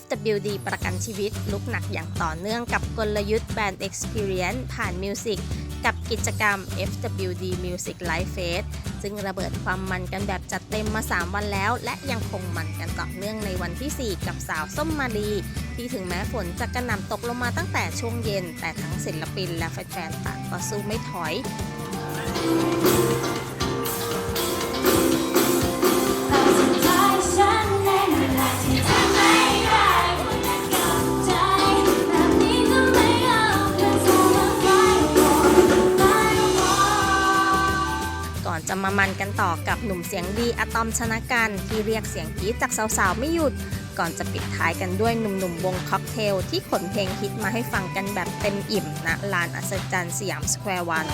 FWD ประกันชีวิตลุกหนักอย่างต่อเนื่องกับกลยุทธ์ Brand Experience ผ่านมิวสิกกับกิจกรรม FWD Music Live Fest ซึ่งระเบิดความมันกันแบบจัดเต็มมา 3 วันแล้ว และยังคงมันกันต่อเนื่องในวันที่ 4 กับสาวส้มมาลีที่ถึงแม้ฝนจะกระหน่ำตกลงมาตั้งแต่ช่วงเย็น แต่ทั้งศิลปินและแฟนๆต่างก็สู้ไม่ถอย อนจะมามันกันต่อกับหนุ่มเสียงดีอะตอมชนะกันที่เรียกเสียงกรี๊ดจากสาวๆ ไม่หยุด ก่อนจะปิดท้ายกันด้วยหนุ่มๆ วงค็อกเทลที่ขนเพลงฮิตมาให้ฟังกันแบบเต็มอิ่มณลานอัศจรรย์สยามสแควร์วัน